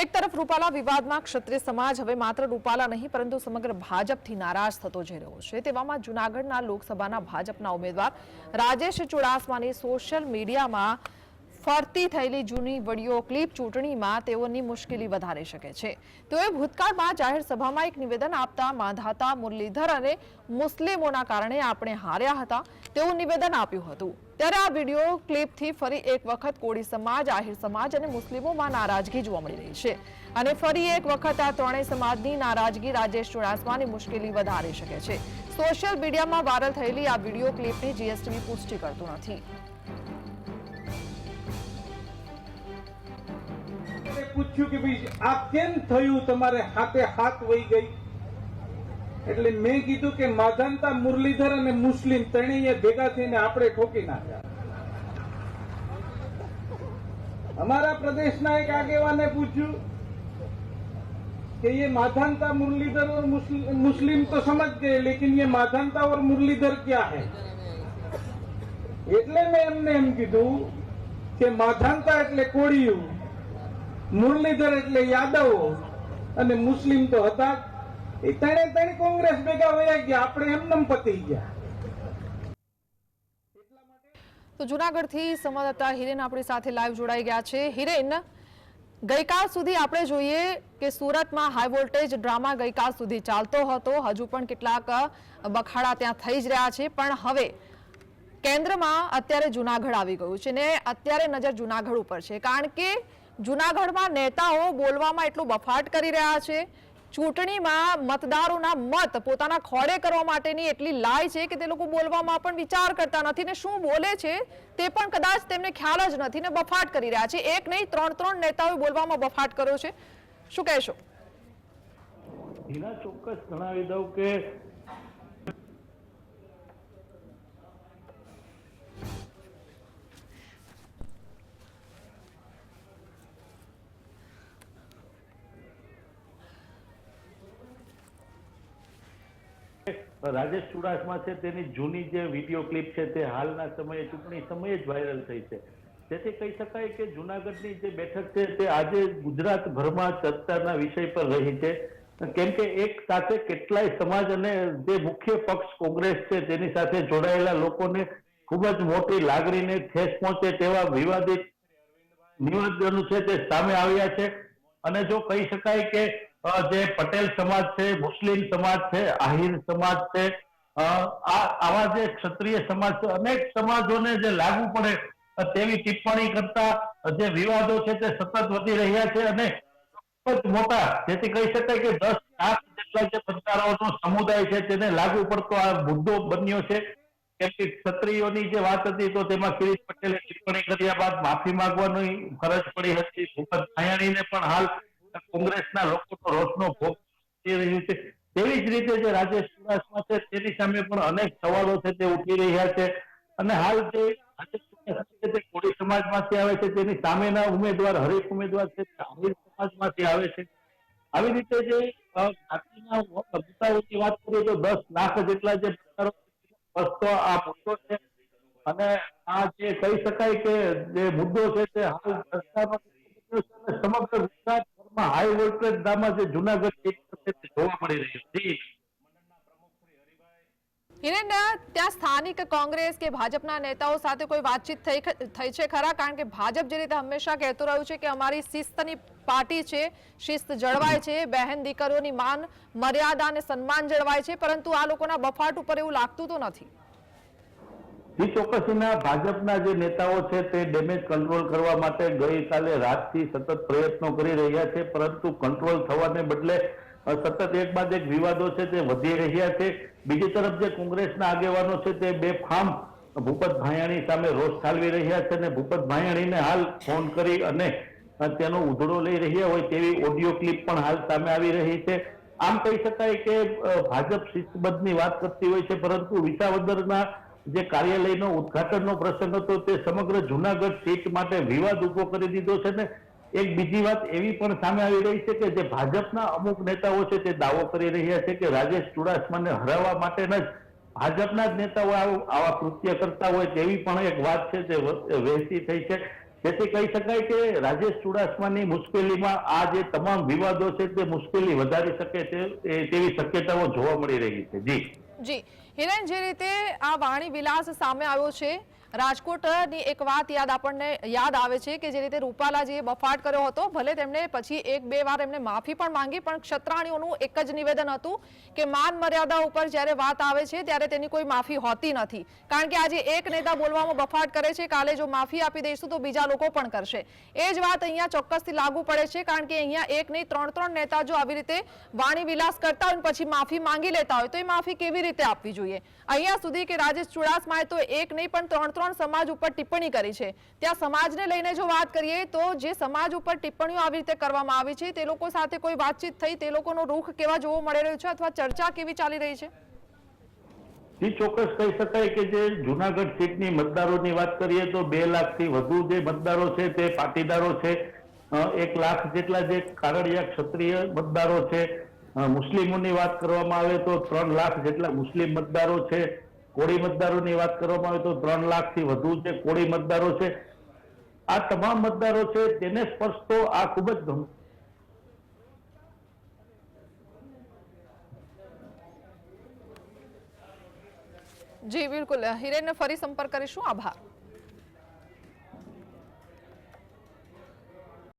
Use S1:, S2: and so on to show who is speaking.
S1: એક તરફ રૂપાલા વિવાદમાં ક્ષત્રિય સમાજ હવે માત્ર રૂપાલા નહીં, પરંતુ સમગ્ર ભાજપથી નારાજ થતો જઈ રહ્યો છે. તેવામાં જૂનાગઢના લોકસભાના ભાજપના ઉમેદવાર રાજેશ ચુડાસમાની સોશિયલ મીડિયામાં ફરતી થયેલી જૂની વીડિયો ક્લિપ ચૂંટણીમાં તેઓની મુશ્કેલી વધારી શકે છે. તેઓએ ભૂતકાળમાં જાહેર સભામાં એક નિવેદન આપતા માંધાતા મુરલીધર અને મુસ્લિમોના કારણે આપણે હાર્યા હતા. તેવું નિવેદન આપ્યું હતું. ત્યારે આ વીડિયો ક્લિપથી ફરી એક વખત કોળી સમાજ, આહિર સમાજ અને મુસ્લિમોમાં નારાજગી જોવા મળી રહી છે. અને ફરી એક વખત આ ત્રણેય સમાજની નારાજગી રાજેશ ચુડાસમાની મુશ્કેલી વધારી શકે છે. સોશિયલ મીડિયામાં વાયરલ થયેલી આ વીડિયો ક્લિપની જીએસટીવી પુષ્ટિ કરતું નથી.
S2: પૂછ્યું કે ભાઈ આ કેમ થયું તમારે હાથે હાથ વહી ગઈ એટલે મેં કીધું કે માધાનતા મુરલીધર અને મુસ્લિમ ત્રણેય ભેગા થઈને આપણે ઠોકી નાખ્યા અમારા પ્રદેશના એક આગેવાને પૂછ્યું कि ये माधानता मुरलीधर और मुस्लिम मुस्लिम तो समझ गए लेकिन ये माधानता और मुरलीधर क्या है એટલે મેં એમને એમ કીધું કે માધાનતા એટલે કોળિયું મુરલીધર એટલે યાદવો. અને મુસ્લિમ તો હતા એ ત્રણે ત્રણ કોંગ્રેસ ભેગા વયા ગયા. આપણે એમનેમ પતી ગયા.
S1: તો જુનાગઢથી સંવાદદાતા હિરેન આપણી સાથે લાઈવ જોડાઈ ગયા છે. હિરેન, ગઈકાલ સુધી આપણે જોઈએ કે સુરતમાં હાઈ વોલ્ટેજ ડ્રામા ગઈકાલ સુધી ચાલતો હતો. હજુ પણ કેટલાક બખાડા ત્યાં થઈ જ રહ્યા છે. પણ હવે કેન્દ્રમાં અત્યારે જુનાગઢ આવી ગયું છે ને અત્યારે નજર જુનાગઢ ઉપર છે. કારણ કે જુનાગઢમાં નેતાઓ બોલવામાં એટલું બફાટ કરી રહ્યા છે. ચૂંટણીમાં મતદારોના મત પોતાના ખોડે કરવા માટેની એટલી લાય છે કે તે લોકો બોલવામાં પણ વિચાર કરતા નથી ને શું બોલે છે તે પણ કદાચ તેમને ખ્યાલ જ નથી ને બફાટ કરી રહ્યા છે. એક નહીં, ત્રણ ત્રણ નેતાઓએ બોલવામાં બફાટ કર્યો છે. શું કહેશો?
S3: ચોક્કસ જણાવી દઉં કે રાજેશ ચુડાસમા છે, તેની જૂની જે વીડિયો ક્લિપ છે, તે હાલના સમયે, ચૂંટણી સમયે જ વાયરલ થઈ છે. તેથી કહી શકાય કે જુનાગઢની જે બેઠક છે, તે આજે ગુજરાતભરમાં ચર્ચાના વિષય પર રહી છે. કેમ કે એક સાથે કેટલાય સમાજ અને જે મુખ્ય પક્ષ કોંગ્રેસ છે, તેની સાથે જોડાયેલા લોકોને ખૂબ જ મોટી લાગણીને ઠેસ પહોંચે તેવા વિવાદિત નિવેદનો છે, તે સામે આવ્યા છે. અને જો કહી શકાય કે જે પટેલ સમાજ છે, મુસ્લિમ સમાજ છે, આહિર સમાજ છે આવા જે ક્ષત્રિય સમાજ છે, અનેક સમાજોને જે લાગુ પડે તેવી ટિપ્પણી કરતા જે વિવાદો છે તે સતત વધી રહ્યા છે અને મોટા, જેથી કહી શકાય કે દસ લાખ જેટલા જે મતદારોનો સમુદાય છે તેને લાગુ પડતો આ મુદ્દો બન્યો છે. કેમકે ક્ષત્રિયોની જે વાત હતી તો તેમાં કિરીટ પટેલે ટિપ્પણી કર્યા બાદ માફી માંગવાની ફરજ પડી હતી. ભૂપત ભાયાણીને પણ હાલ કોંગ્રેસના લોકોનો રોષનો ભોગ થઈ રહ્યું છે તેવી જ રીતે જે રાજેશ ચુડાસમા છે, તેની સામે પણ અનેક સવાલો છે તે ઉઠી રહ્યા છે. અને હાલ જે કોળી સમાજમાંથી આવે છે, તેની સામેના ઉમેદવાર, હરેક ઉમેદવાર છે, તે સમાજમાંથી આવે છે. આવી રીતે જે મુદ્દાઓની વાત કરીએ તો દસ લાખ જેટલા જે મતદારો આ મુદ્દો છે. અને આ જે કહી શકાય કે જે મુદ્દો છે તે હાલ સમગ્ર વિષય ગુજરાતભરમાં હાઈ વોલ્ટેજ ડ્રામા જે જુનાગઢ જોવા મળી રહ્યું છે.
S1: ત્યાં સ્થાનિક કોંગ્રેસ કે ભાજપના નેતાઓ સાથે કોઈ વાતચીત થઈ થઈ છે ખરા? કારણ કે ભાજપ જે રીતે હંમેશા કહેતું રહ્યું છે કે અમારી શિસ્તની પાર્ટી છે, શિસ્ત જળવાય છે, બહેન દીકરીઓની માન, મર્યાદા અને સન્માન જળવાય છે, પરંતુ આ લોકોના બફાટ ઉપર એવું લાગતું તો નથી.
S3: જી ચોકસીના ભાજપના જે નેતાઓ છે તે ડેમેજ કંટ્રોલ કરવા માટે ગઈકાલે રાતથી સતત પ્રયત્નો કરી રહ્યા છે, પરંતુ કંટ્રોલ થવાને બદલે સતત એક બાદ એક વિવાદો છે તે વધી રહ્યા છે. બીજી તરફ જે કોંગ્રેસના આગેવાનો છે તે બે ફામ ભૂપત ભાયાણી સામે રોષ ઠાલવી રહ્યા છે અને ભૂપત ભાયાણીને હાલ ફોન કરી અને તેનો ઉધડો લઈ રહ્યા હોય તેવી ઓડિયો ક્લિપ પણ હાલ સામે આવી રહી છે. આમ કહી શકાય કે ભાજપ શિસ્તબદ્ધની વાત કરતી હોય છે, પરંતુ વિસાવદરના જે કાર્યાલયનો ઉદઘાટનનો પ્રસંગ હતો તે સમગ્ર જુનાગઢ સીટ માટે વિવાદ ઊભો કરી દીધો છે ને એક બીજી વાત એવી પણ સામે આવી રહી છે કે જે ભાજપના અમુક નેતાઓ છે તે દાવો કરી રહ્યા છે કે રાજેશ ચુડાસમાને હરાવવા માટેના જ ભાજપના જ નેતાઓ આવા કૃત્ય કરતા હોય તેવી પણ એક વાત છે વ- વહેતી થઈ છે. જેથી કહી શકાય કે રાજેશ ચુડાસમાની મુશ્કેલીમાં આ જે તમામ વિવાદો છે તે મુશ્કેલી વધારી શકે છે તેવી શક્યતાઓ જોવા મળી રહી છે. જી.
S1: જી હિરેન જે રીતે આ વાણી વિલાસ સામે આવ્યો છે રાજકોટની એક વાત યાદ આપણને યાદ આવે છે કે જે રીતે રૂપાલાજીએ બફાટ કર્યો હતો, ભલે તેમણે પછી એક બે વાર એમને માફી પણ માંગી, પણ ક્ષત્રાણીઓનું એક જ નિવેદન હતું કે માન મર્યાદા ઉપર જ્યારે વાત આવે છે ત્યારે તેની કોઈ માફી હોતી નથી. કારણ કે આજે એક નેતા બોલવામાં બફાટ કરે છે, કાલે જો માફી આપી દઈશું તો બીજા લોકો પણ કરશે. એ જ વાત અહીંયા ચોક્કસથી લાગુ પડે છે, કારણ કે અહીંયા એક નહીં, ત્રણ ત્રણ નેતા જો આવી રીતે વાણી વિલાસ કરતા હોય પછી માફી માંગી લેતા હોય, તો એ માફી કેવી રીતે આપવી જોઈએ? અહીંયા સુધી કે રાજેશ ચુડાસમાએ તો એક નહીં, પણ ત્રણ ત્રણ સમાજ ઉપર ટિપ્પણી કરી છે. ત્યાં સમાજને લઈને જો વાત કરીએ તો જે સમાજ ઉપર ટિપ્પણીઓ આવી રીતે કરવામાં આવી છે, તે લોકો સાથે કોઈ વાતચીત થઈ, તે લોકોનો રૂખ કેવા જોવો મળી રહ્યો છે અથવા ચર્ચા કેવી ચાલી રહી છે?
S3: ચોક્કસ કહી શકાય કે જે જુનાગઢ સીટની મતદારોની વાત કરીએ તો બે લાખથી વધુ જે મતદારો છે, તે પાટીદારો છે એક લાખ જેટલા જે કારડિયા ક્ષત્રિય મતદારો છે મુસ્લિમોની વાત કરવામાં આવે તો ત્રણ લાખ જેટલા મુસ્લિમ મતદારો છે કોળી મતદારોની વાત કરવામાં આવે તો ત્રણ લાખથી વધુ જે કોળી મતદારો છે, આ તમામ મતદારો છે તેને સ્પર્શતો આ ખૂબ જ
S1: જી, બિલકુલ. હિરેનને ફરી સંપર્ક કરીશું. આભાર.